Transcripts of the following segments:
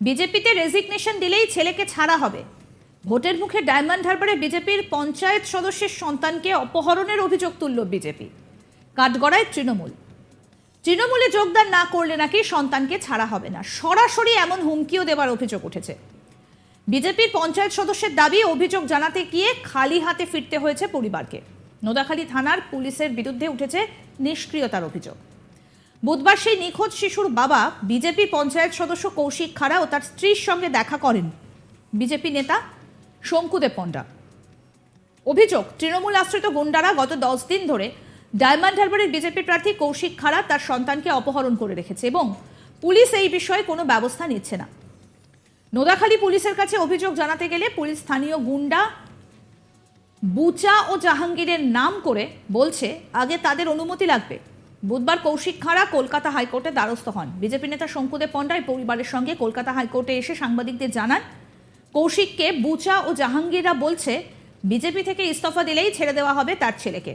বিজেপিতে রেজিগনেশন দিলেই ছেলেকে ছাড়া হবে। ভোটের মুখে ডায়মন্ড হারবারে বিজেপির পঞ্চায়েত সদস্যের সন্তানকে অপহরণের অভিযোগ তুলল বিজেপি। কাঠগড়ায় তৃণমূল। তৃণমূলে যোগদান না করলে নাকি সন্তানকে ছাড়া হবে না। সরাসরি এমন হুমকিও দেওয়ার অভিযোগ উঠেছে। বিজেপির পঞ্চায়েত সদস্যের দাবি, অভিযোগ জানাতে গিয়ে খালি হাতে ফিরতে হয়েছে পরিবারকে। নোদাখালী থানার পুলিশের বিরুদ্ধে উঠেছে নিষ্ক্রিয়তার অভিযোগ। বুধবার সেই নিখোঁজ শিশুর বাবা বিজেপি পঞ্চায়েত সদস্য কৌশিক খাড়া ও তার স্ত্রীর সঙ্গে দেখা করেন। বিজেপি নেতা শঙ্কুদেব পণ্ডা। অভিযোগ, তৃণমূল আশ্রিত গুন্ডারা গত দশ দিন ধরে ডায়মন্ড হারবারের বিজেপি প্রার্থী কৌশিক খাড়া তার সন্তানকে অপহরণ করে রেখেছে এবং পুলিশ এই বিষয়ে কোনো ব্যবস্থা নিচ্ছে না। নোদাখালী পুলিশের কাছে অভিযোগ জানাতে গেলে পুলিশ স্থানীয় গুন্ডা বুচা ও জাহাঙ্গীরের নাম করে বলছে, আগে তাদের অনুমতি লাগবে। বুধবার কৌশিক খাড়া কলকাতা হাইকোর্টে দ্বারস্থ হন। বিজেপি নেতা শঙ্কুদেব পণ্ডাই পরিবারের সঙ্গে কলকাতা হাইকোর্টে এসে সাংবাদিকদের জানান, কৌশিককে বুচা ও জাহাঙ্গীররা বলছে, বিজেপি থেকে ইস্তফা দিলেই ছেড়ে দেওয়া হবে তার ছেলেকে।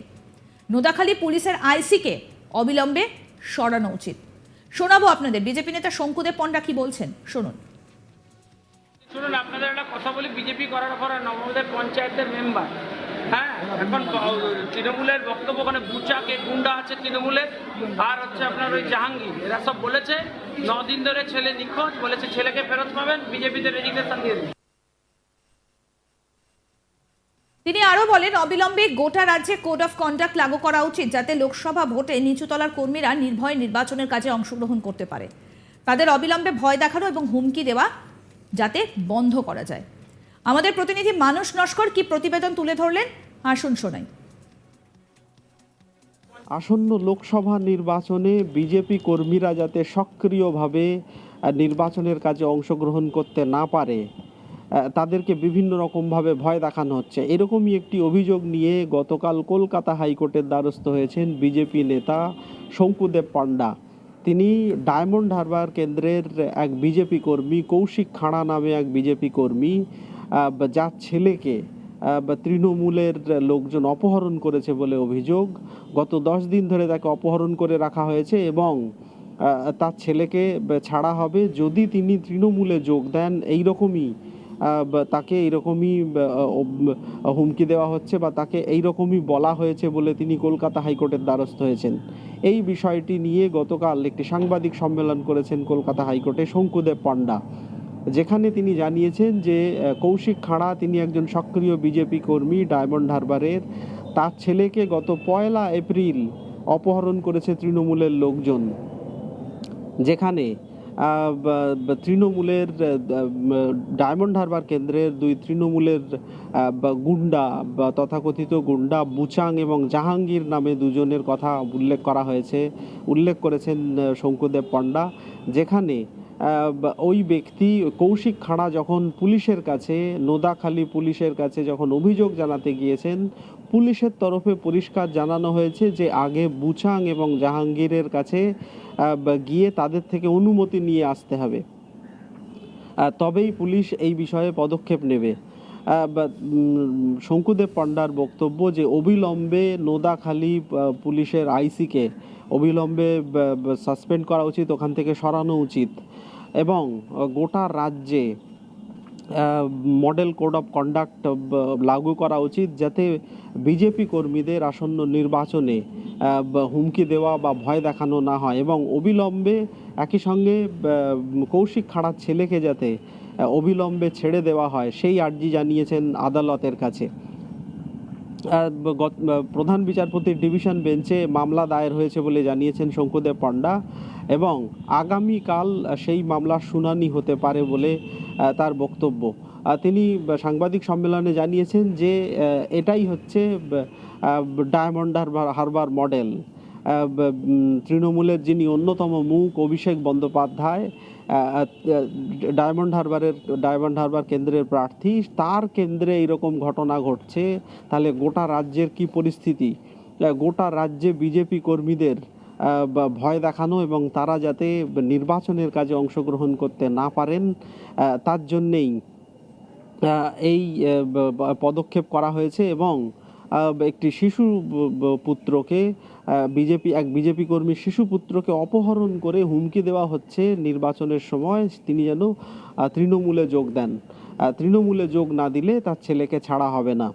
নোদাখালী পুলিশের আইসিকে অবিলম্বে সরানো উচিত। শোনাবো আপনাদের, বিজেপি নেতা শঙ্কুদেব পণ্ডা কি বলছেন? শুনুন। শুনুন, আপনাদের একটা কথা বলি, বিজেপি করার পর নবমদের পঞ্চায়েতের মেম্বার হ্যাঁ এখন তৃণমূলের বক্তব্য ওখানে বুচাকে গুন্ডা আছে তৃণমূলের, আর হচ্ছে আপনার ওই জাহাঙ্গীর, এরা সব বলেছে দিন ধরে ছেলে নিখোঁজ, বলেছে ছেলেকে ফেরত পাবেন, বিজেপিতে রেজিগনেশন দিয়ে তিনি আরও বলেন, অবিলম্বে গোটা রাজ্যে কোড অফ কন্ডাক্ট লাগু করা উচিত, যাতে লোকসভা ভোটে নিচুতলার কর্মীরা নির্ভয় নির্বাচনের কাজে অংশগ্রহণ করতে পারে। তাদের অবিলম্বে ভয় দেখানো এবং হুমকি দেওয়া যাতে বন্ধ করা যায়। আমাদের প্রতিনিধি মানুষ নস্কর কি প্রতিবেদন তুলে ধরলেন? আসুন শোনাই। আসন্ন লোকসভা নির্বাচনে বিজেপি কর্মীরা যাতে সক্রিয়ভাবে নির্বাচনের কাজে অংশগ্রহণ করতে না পারে তাদেরকে বিভিন্ন রকমভাবে ভয় দেখানো হচ্ছে। এরকমই একটি অভিযোগ নিয়ে গতকাল কলকাতা হাইকোর্টের দ্বারস্থ হয়েছেন বিজেপি নেতা শঙ্কুদেব পান্ডা তিনি ডায়মন্ড হারবার কেন্দ্রের এক বিজেপি কর্মী, কৌশিক খাড়া নামে এক বিজেপি কর্মী যার ছেলেকে বা তৃণমূলের লোকজন অপহরণ করেছে বলে অভিযোগ, গত দশ দিন ধরে তাকে অপহরণ করে রাখা হয়েছে এবং তার ছেলেকে ছাড়া হবে যদি তিনি তৃণমূলে যোগ দেন, এইরকমই তাকে এইরকমই হুমকি দেওয়া হচ্ছে বা তাকে এইরকমই বলা হয়েছে বলে তিনি কলকাতা হাইকোর্টের দ্বারস্থ হয়েছেন। এই বিষয়টি নিয়ে গতকাল একটি সাংবাদিক সম্মেলন করেছেন কলকাতা হাইকোর্টে শঙ্কুদেব পান্ডা যেখানে তিনি জানিয়েছেন যে কৌশিক খাড়া তিনি একজন সক্রিয় বিজেপি কর্মী ডায়মন্ড হারবারের। তার ছেলেকে গত পয়লা এপ্রিল অপহরণ করেছে তৃণমূলের লোকজন। যেখানে তৃণমূলের ডায়মন্ড হারবার কেন্দ্রের দুই তৃণমূলের গুন্ডা, বা, তথাকথিত গুন্ডা বুচাং এবং জাহাঙ্গীর নামে দুজনের কথা উল্লেখ করা হয়েছে। উল্লেখ করেছেন শঙ্কুদেব পণ্ডা। যেখানে ওই ব্যক্তি কৌশিক খাড়া যখন পুলিশের কাছে, নোদাখালী পুলিশের কাছে যখন অভিযোগ জানাতে গিয়েছেন, পুলিশের তরফে পরিষ্কার জানানো হয়েছে যে আগে বুচাং এবং জাহাঙ্গীরের কাছে গিয়ে তাদের থেকে অনুমতি নিয়ে আসতে হবে। তবেই পুলিশ এই বিষয়ে পদক্ষেপ নেবে। শঙ্কুদেব পান্ডার বক্তব্য যে অবিলম্বে নোদাখালী পুলিশের আইসিকে অবিলম্বে সাসপেন্ড করা উচিত, ওখান থেকে সরানো উচিত। এবং গোটা রাজ্যে মডেল কোড অফ কন্ডাক্ট লাগু করা উচিত যাতে বিজেপি কর্মীদের আসন্ন নির্বাচনে হুমকি দেওয়া বা ভয় দেখানো না হয় এবং অবিলম্বে একই সঙ্গে কৌশিক খাড়ার ছেলেকে যাতে অবিলম্বে ছেড়ে দেওয়া হয়, সেই আর্জি জানিয়েছেন আদালতের কাছে। প্রধান বিচারপতির ডিভিশন বেঞ্চে মামলা দায়ের হয়েছে বলে জানিয়েছেন শঙ্কুদেব পাণ্ডা এবং আগামীকাল সেই মামলার শুনানি হতে পারে বলে তার বক্তব্য। তিনি সাংবাদিক সম্মেলনে জানিয়েছেন যে এটাই হচ্ছে ডায়মন্ড হারবার মডেল। তৃণমূলের যিনি অন্যতম মুখ অভিষেক বন্দ্যোপাধ্যায় ডায়মন্ড হারবারের, ডায়মন্ড হারবার কেন্দ্রের প্রার্থী, তার কেন্দ্রে এইরকম ঘটনা ঘটছে। তাহলে গোটা রাজ্যের কি পরিস্থিতি? গোটা রাজ্যে বিজেপি কর্মীদের ভয় দেখানো এবং তারা যাতে নির্বাচনের কাজে অংশগ্রহণ করতে না পারেন তার জন্যেই এই পদক্ষেপ করা হয়েছে এবং একটি শিশু পুত্রকে বিজেপি, এক বিজেপি কর্মী শিশু পুত্রকে অপহরণ করে হুমকি দেওয়া হচ্ছে। নির্বাচনের সময় তিনি যেন তৃণমূলে যোগ দেন। তৃণমূলে যোগ না দিলে তার ছেলেকে ছাড়া হবে না।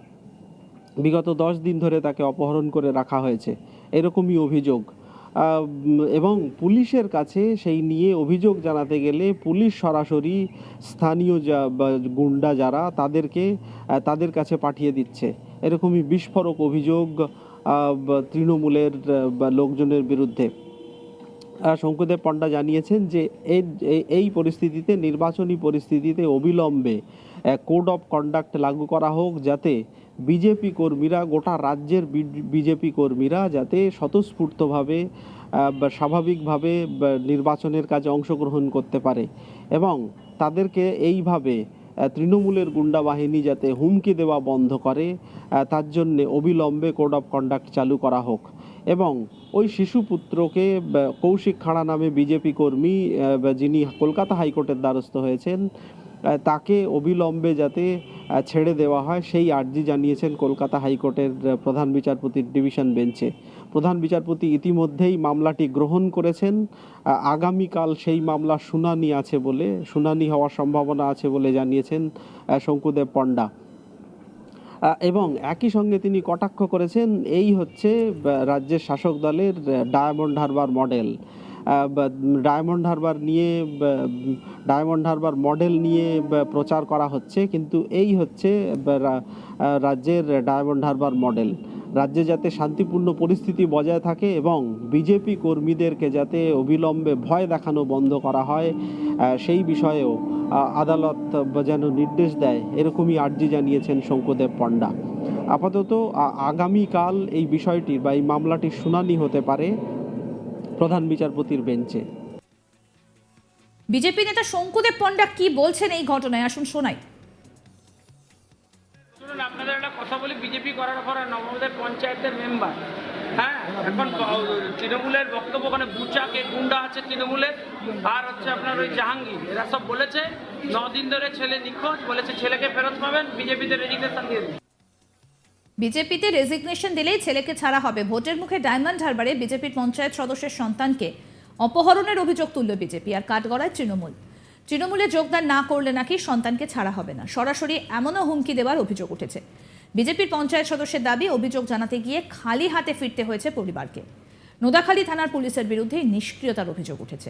বিগত দশ দিন ধরে তাকে অপহরণ করে রাখা হয়েছে। এরকমই অভিযোগ। এবং পুলিশের কাছে সেই নিয়ে অভিযোগ জানাতে গেলে পুলিশ সরাসরি স্থানীয় যা গুন্ডা যারা, তাদেরকে তাদের কাছে পাঠিয়ে দিচ্ছে। এরকমই বিস্ফোরক অভিযোগ তৃণমূলের লোকজনের বিরুদ্ধে। শঙ্কুদেব পণ্ডা জানিয়েছেন যে এই- পরিস্থিতিতে, নির্বাচনী পরিস্থিতিতে অবিলম্বে কোড অফ কন্ডাক্ট লাগু করা হোক যাতে বিজেপি কর্মীরা, গোটা রাজ্যের বিজেপি কর্মীরা যাতে স্বতঃস্ফূর্তভাবে স্বাভাবিকভাবে নির্বাচনের কাজে অংশগ্রহণ করতে পারে। এবং তাদেরকে এইভাবে তৃণমূলের গুন্ডা বাহিনী যাতে হুমকি দেওয়া বন্ধ করে তার জন্যে অবিলম্বে কোড অফ কন্ডাক্ট চালু করা হোক। এবং ওই শিশু পুত্রকে কৌশিক খাড়া নামে বিজেপি কর্মী যিনি কলকাতা হাইকোর্টের দ্বারস্থ হয়েছেন তাকে অবিলম্বে যাতে ছেড়ে দেওয়া হয়, সেই আর্জি জানিয়েছেন কলকাতা হাইকোর্টের প্রধান বিচারপতির ডিভিশন বেঞ্চে। প্রধান বিচারপতি ইতিমধ্যেই মামলাটি গ্রহণ করেছেন। আগামীকাল সেই মামলার শুনানি আছে বলে, শুনানি হওয়ার সম্ভাবনা আছে বলে জানিয়েছেন শঙ্কুদেব পণ্ডা। এবং একই সঙ্গে তিনি কটাক্ষ করেছেন, এই হচ্ছে রাজ্যের শাসক দলের diamond Harbour model. Diamond Harbour নিয়ে ডায়মন্ড হারবার মডেল নিয়ে প্রচার করা হচ্ছে। কিন্তু এই হচ্ছে রাজ্যের ডায়মন্ড হারবার মডেল রাজ্যে যাতে শান্তিপূর্ণ পরিস্থিতি বজায় থাকে এবং বিজেপি কর্মীদেরকে যাতে অবিলম্বে ভয় দেখানো বন্ধ করা হয় সেই বিষয়েও আদালত যেন নির্দেশ দেয়, এরকমই আর্জি জানিয়েছেন শঙ্কুদেব পণ্ডা। আপাতত আগামীকাল এই বিষয়টির বা, এই মামলাটির শুনানি হতে পারে। প্রধান বিচারপতির বেঞ্চে। বিজেপি নেতা শঙ্কুদেব পণ্ডা কি বলছেন এই ঘটনায়? আসুন শোনাই। শুনুন আপনাদের একটা কথা বলি বিজেপি করার পরে নবমদের পঞ্চায়েতের মেম্বার হ্যাঁ? এখন তৃণমূলের বক্তব্য ওখানে বুচা কে গুন্ডা আছে তৃণমূলের আর হচ্ছে আপনার ওই জাহাঙ্গীর এরা সব বলেছে দিন ধরে ছেলে নিখোঁজ বলেছে ছেলেকে ফেরত পাবেন বিজেপিতে রেজিগনেশন দিয়ে দিন। বিজেপিতে রেজিগনেশন দিলেই ছেলেকে ছাড়া হবে। ভোটের মুখে ডায়মন্ড হারবারে বিজেপির পঞ্চায়েত সদস্যের সন্তানকে অপহরণের অভিযোগ তুলল বিজেপি আর কাঠগড়ায় তৃণমূল। তৃণমূলে যোগদান না করলে নাকি সন্তানকে ছাড়া হবে না। সরাসরি এমনও হুমকি দেওয়ার অভিযোগ উঠেছে। বিজেপির পঞ্চায়েত সদস্যের দাবি, অভিযোগ জানাতে গিয়ে খালি হাতে ফিরতে হয়েছে পরিবারকে। নোদাখালী থানার পুলিশের বিরুদ্ধে নিষ্ক্রিয়তার অভিযোগ উঠেছে।